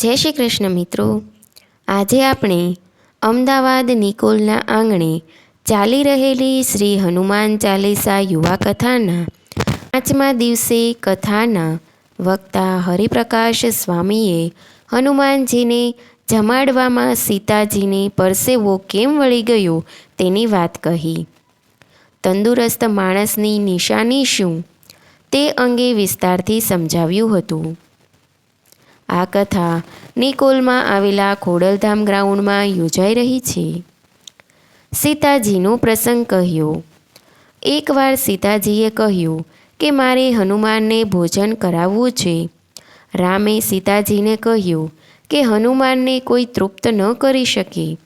જય શ્રી કૃષ્ણ મિત્રો. આજે આપણે અમદાવાદ નિકોલના આંગણે ચાલી રહેલી શ્રી હનુમાન ચાલીસા યુવા કથાના પાંચમા દિવસે કથાના વક્તા હરિપ્રકાશ સ્વામીએ હનુમાનજીને જમાડવામાં સીતાજીને પરસેવો કેમ વળી ગયો તેની વાત કહી. તંદુરસ્ત માણસની નિશાની શું? તે અંગે વિસ્તારથી સમજાવ્યું હતું. આ કથા નિકોલમાં આવેલા ખોડલધામ ગ્રાઉન્ડમાં યોજાઈ રહી છે. સીતાજીનો પ્રસંગ કહ્યો. એકવાર સીતાજીએ કહ્યું કે મારે હનુમાનને ભોજન કરાવવું છે. રામે સીતાજીને કહ્યું કે હનુમાનને કોઈ તૃપ્ત ન કરી શકે.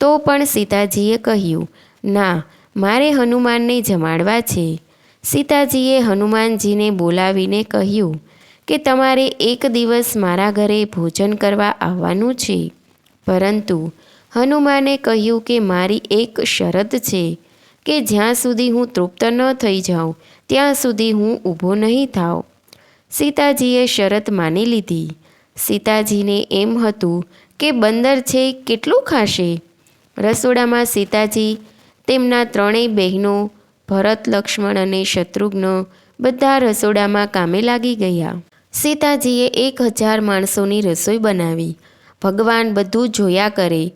તો પણ સીતાજીએ કહ્યું, ના, મારે હનુમાનને જમાડવા છે. સીતાજીએ હનુમાનજીને બોલાવીને કહ્યું કે તમારે એક દિવસ મારા ઘરે ભોજન કરવા આવવાનું છે. પરંતુ હનુમાને કહ્યું કે મારી એક શરત છે કે જ્યાં સુધી હું તૃપ્ત ન થઈ જાઉં, ત્યાં સુધી હું ઊભો નહીં થાવ સીતાજીએ શરત માની લીધી. સીતાજીને એમ હતું કે બંદર છે કેટલું ખાશે? રસોડામાં સીતાજી, તેમના ત્રણેય બહેનો, ભરત, લક્ષ્મણ અને શત્રુઘ્ન બધા રસોડામાં કામે લાગી ગયા. સીતાજીએ એક હજાર માણસોની રસોઈ બનાવી. ભગવાન બધું જોયા કરે.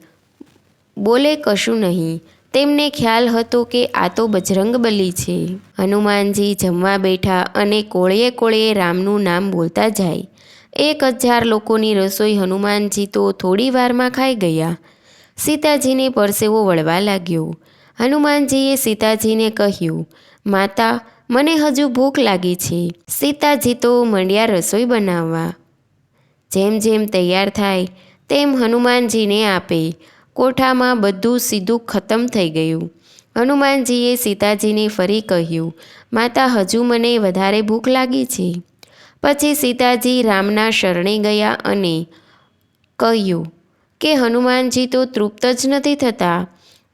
બોલે કશું નહીં. તેમને ખ્યાલ હતો કે આ તો બજરંગબલી છે. હનુમાનજી જમવા બેઠા અને કોળીએ કોળીએ રામનું નામ બોલતા જાય. એક હજાર લોકોની રસોઈ હનુમાનજી તો થોડી વારમાં ખાઈ ગયા. સીતાજીને પરસેવો વળવા લાગ્યો. હનુમાનજીએ સીતાજીને કહ્યું, માતા મને હજુ ભૂખ લાગી છે. સીતાજી તો મંડ્યા રસોઈ બનાવવા. જેમ જેમ તૈયાર થાય, તેમ હનુમાનજીને આપે. કોઠામાં બધું સીધું ખતમ થઈ ગયું. હનુમાનજીએ સીતાજીને ફરી કહ્યું, માતા, હજુ મને વધારે ભૂખ લાગી છે. પછી સીતાજી રામના શરણે ગયા અને કહ્યું, કે હનુમાનજી તો તૃપ્ત જ નથી થતા.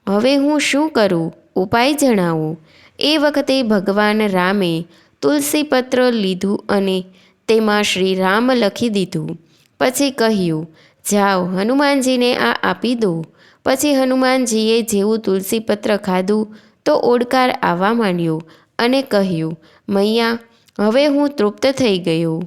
હવે હું શું કરું? ઉપાય જણાવો. એ વખતે ભગવાન રામે તુલસી પત્ર લીધું અને તેમાં શ્રી રામ લખી દીધું. પછી કહ્યું, જાઓ, હનુમાનજીને આ આપી દો. પછી હનુમાનજીએ જેવું તુલસી પત્ર ખાધું તો ઓડકાર આવવા માંડ્યો અને કહ્યું, મૈયા, હવે હું તૃપ્ત થઈ ગયો.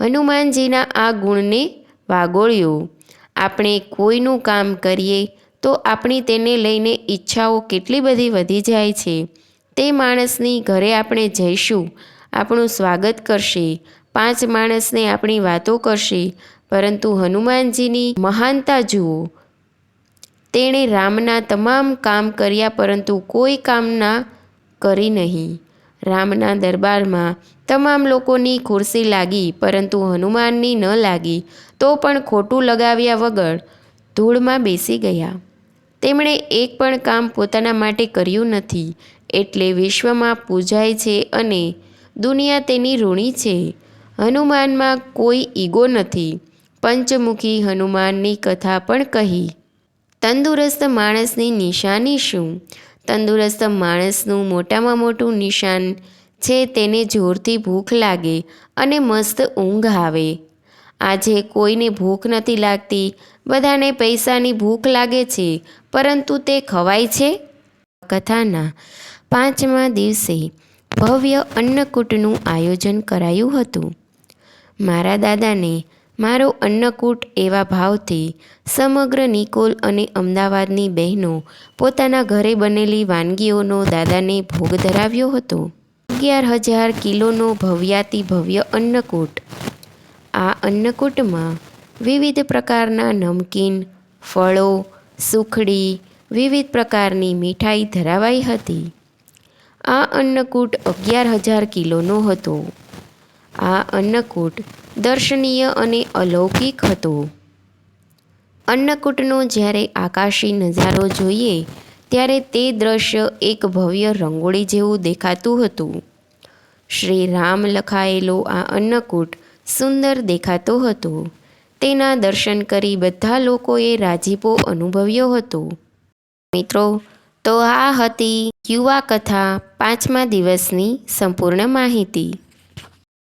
હનુમાનજીના આ ગુણને વાગોળ્યો. આપણે કોઈનું કામ કરીએ તો આપણી તેને લઈને ઈચ્છાઓ કેટલી બધી વધી જાય છે. તે માણસની ઘરે આપણે જઈશું, આપણું સ્વાગત કરશે. પાંચ માણસને આપણી વાતો કરશે, પરંતુ હનુમાનજીની મહાનતા જુઓ. તેણે રામના તમામ કામ કર્યા, પરંતુ કોઈ કામના કરી નહીં. રામના દરબારમાં તમામ લોકોની ખુરશી લાગી, પરંતુ હનુમાનની ન લાગી, તો પણ ખોટું લગાવ્યા વગર ધૂળમાં બેસી ગયા. તેમણે એક પણ કામ પોતાના માટે કર્યું નથી. એટલે વિશ્વમાં પૂજાય છે અને દુનિયા તેની ઋણી છે. હનુમાનમાં કોઈ ઈગો નથી. પંચમુખી હનુમાનની કથા પણ કહી. તંદુરસ્ત માણસની નિશાની શું? તંદુરસ્ત માણસનું મોટામાં મોટું નિશાન છે તેને જોરથી ભૂખ લાગે અને મસ્ત ઊંઘ આવે. આજે કોઈને ભૂખ નથી લાગતી. બધાને પૈસાની ભૂખ લાગે છે, પરંતુ તે ખવાય છે કથાના પાંચમા દિવસે ભવ્ય અન્નકૂટનું આયોજન કરાયું હતું. મારા દાદાને મારો અન્નકૂટ એવા ભાવથી સમગ્ર નિકોલ અને અમદાવાદની બહેનો પોતાના ઘરે બનેલી વાનગીઓનો દાદાને ભોગ ધરાવ્યો હતો. અગિયાર હજાર કિલોનો ભવ્યાતિ ભવ્ય અન્નકૂટ. આ અન્નકૂટમાં વિવિધ પ્રકારના નમકીન, ફળો, સુખડી, વિવિધ પ્રકારની મીઠાઈ ધરાવાઈ હતી. આ અન્નકૂટ અગિયાર હજાર કિલોનો હતો. આ અન્નકૂટ દર્શનીય અને અલૌકિક હતો. અન્નકૂટનો જ્યારે આકાશી નજારો જોઈએ, ત્યારે તે દ્રશ્ય એક ભવ્ય રંગોળી જેવું દેખાતું હતું. શ્રી રામ લખાયેલો આ અન્નકૂટ સુંદર દેખાતો હતો. તેના દર્શન કરી બધા લોકોએ રાજીપો અનુભવ્યો હતો. મિત્રો તો આ હતી યુવા કથા પાંચમા દિવસની સંપૂર્ણ માહિતી.